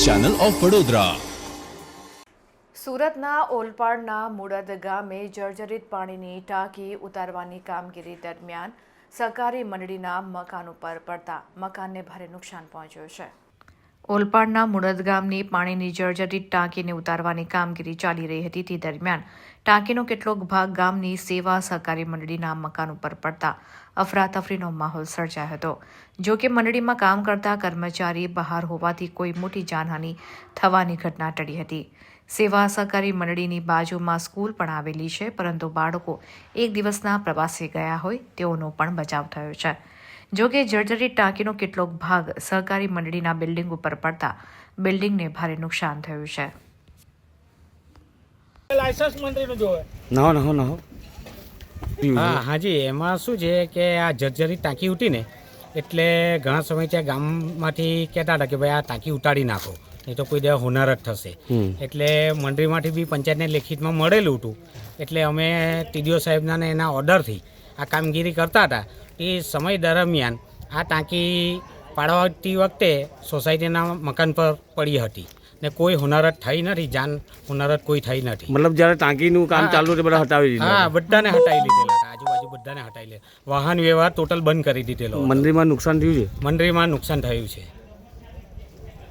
Channel of Vadodara સુરતના ઓલપાડના મુડદ ગામે જર્જરિત પાણીની ટાંકી ઉતારવાની કામગીરી દરમિયાન સહકારી મંડળીના મકાન ઉપર પડતા મકાનને ભારે નુકસાન પહોંચ્યું છે. ઓલપાડના મુરદ ગામની પાણીની જર્જરિત ટાંકીને ઉતારવાની કામગીરી ચાલી રહી હતી તે દરમિયાન ટાંકીનો કેટલોક ભાગ ગામની સેવા સહકારી મંડળીના મકાન ઉપર પડતા અફરાતફરીનો માહોલ સર્જાયો હતો. જો કે મંડળીમાં કામ કરતા કર્મચારી બહાર હોવાથી કોઈ મોટી જાનહાનિ થવાની ઘટના ટળી હતી. સેવા સહકારી મંડળીની બાજુમાં સ્કૂલ પણ આવેલી છે, પરંતુ બાળકો એક દિવસના પ્રવાસે ગયા હોય તેઓનો પણ બચાવ થયો છે. જો કે જર્જરિત ટાંકીનો કેટલોક ભાગ સહકારી મંડળીના બિલ્ડિંગ ઉપર પડતા બિલ્ડિંગને ભારે નુકસાન થયું છે. લાયસન્સ મંત્રીનું જોવે. નહો નહો નહો. હા હાજી એમાં શું છે કે આ જર્જરી ટાંકી ઉઠી ને એટલે ઘણા સમય ત્યાં ગામમાંથી કહેતા હતા કે ભાઈ આ ટાંકી ઉતાડી નાખો નહીં તો કોઈ દેવા હોનાર જ થશે એટલે મંડળીમાંથી બી પંચાયતને લેખિતમાં મળેલું હતું. એટલે અમે ટીડીઓ સાહેબના ને એના ઓર્ડરથી આ કામગીરી કરતા હતા. એ સમય દરમિયાન આ ટાંકી પાડવાતી વખતે સોસાયટીના મકાન પર પડી હતી ને કોઈ હોનારત થઈ નથી જાન હોનારત કોઈ થઈ નથી. મતલબ જ્યારે ટાંકીનું કામ ચાલુ હતું બધા હટાવી દીધા હા બધાને હટાવી દીધેલા હતા. આજુબાજુ બધાને હટાવી લે વાહન વ્યવહાર ટોટલ બંધ કરી દીધેલો મંદિરમાં નુકસાન થયું છે? મંદિરમાં નુકસાન થયું છે.